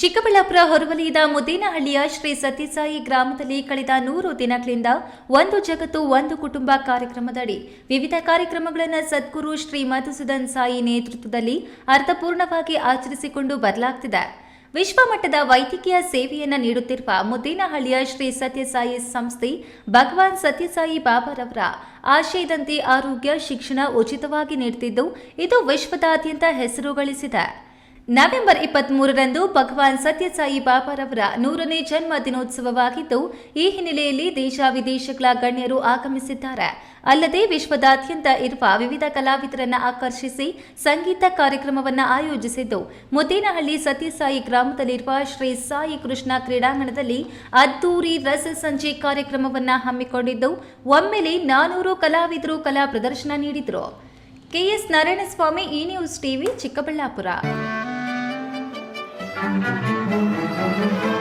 ಚಿಕ್ಕಬಳ್ಳಾಪುರ ಹೊರವಲಯದ ಮುದ್ದೇನಹಳ್ಳಿಯ ಶ್ರೀ ಸತ್ಯಸಾಯಿ ಗ್ರಾಮದಲ್ಲಿ ಕಳೆದ ನೂರು ದಿನಗಳಿಂದ ಒಂದು ಜಗತ್ತು, ಒಂದು ಕುಟುಂಬ ಕಾರ್ಯಕ್ರಮದಡಿ ವಿವಿಧ ಕಾರ್ಯಕ್ರಮಗಳನ್ನು ಸದ್ಗುರು ಶ್ರೀ ಮಧುಸೂದನ್ ಸಾಯಿ ನೇತೃತ್ವದಲ್ಲಿ ಅರ್ಥಪೂರ್ಣವಾಗಿ ಆಚರಿಸಿಕೊಂಡು ಬರಲಾಗ್ತಿದೆ. ವಿಶ್ವಮಟ್ಟದ ವೈದ್ಯಕೀಯ ಸೇವೆಯನ್ನು ನೀಡುತ್ತಿರುವ ಮುದ್ದೇನಹಳ್ಳಿಯ ಶ್ರೀ ಸತ್ಯಸಾಯಿ ಸಂಸ್ಥೆ ಭಗವಾನ್ ಸತ್ಯಸಾಯಿ ಬಾಬಾರವರ ಆಶಯದಂತೆ ಆರೋಗ್ಯ, ಶಿಕ್ಷಣ ಉಚಿತವಾಗಿ ನೀಡುತ್ತಿದ್ದು, ಇದು ವಿಶ್ವದಾದ್ಯಂತ ಹೆಸರು ಗಳಿಸಿದೆ ನವೆಂಬರ್ ಇಪ್ಪತ್ಮೂರರಂದು ಭಗವಾನ್ ಸತ್ಯಸಾಯಿ ಬಾಬಾರವರ ನೂರನೇ ಜನ್ಮ ದಿನೋತ್ಸವವಾಗಿದ್ದು, ಈ ಹಿನ್ನೆಲೆಯಲ್ಲಿ ದೇಶ ವಿದೇಶಗಳ ಗಣ್ಯರು ಆಗಮಿಸಿದ್ದಾರೆ. ಅಲ್ಲದೆ ವಿಶ್ವದಾದ್ಯಂತ ಇರುವ ವಿವಿಧ ಕಲಾವಿದರನ್ನು ಆಕರ್ಷಿಸಿ ಸಂಗೀತ ಕಾರ್ಯಕ್ರಮವನ್ನು ಆಯೋಜಿಸಿದ್ದು, ಮುದ್ದೇನಹಳ್ಳಿ ಸತ್ಯಸಾಯಿ ಗ್ರಾಮದಲ್ಲಿರುವ ಶ್ರೀ ಸಾಯಿ ಕೃಷ್ಣ ಕ್ರೀಡಾಂಗಣದಲ್ಲಿ ಅದ್ದೂರಿ ರಸ ಸಂಜೆ ಕಾರ್ಯಕ್ರಮವನ್ನು ಹಮ್ಮಿಕೊಂಡಿದ್ದು, ಒಮ್ಮೆಲೆ ನಾನೂರು ಕಲಾವಿದರು ಕಲಾ ಪ್ರದರ್ಶನ ನೀಡಿದರು. K S Narayanaswamy E news TV Chikkaballapur. Thank you.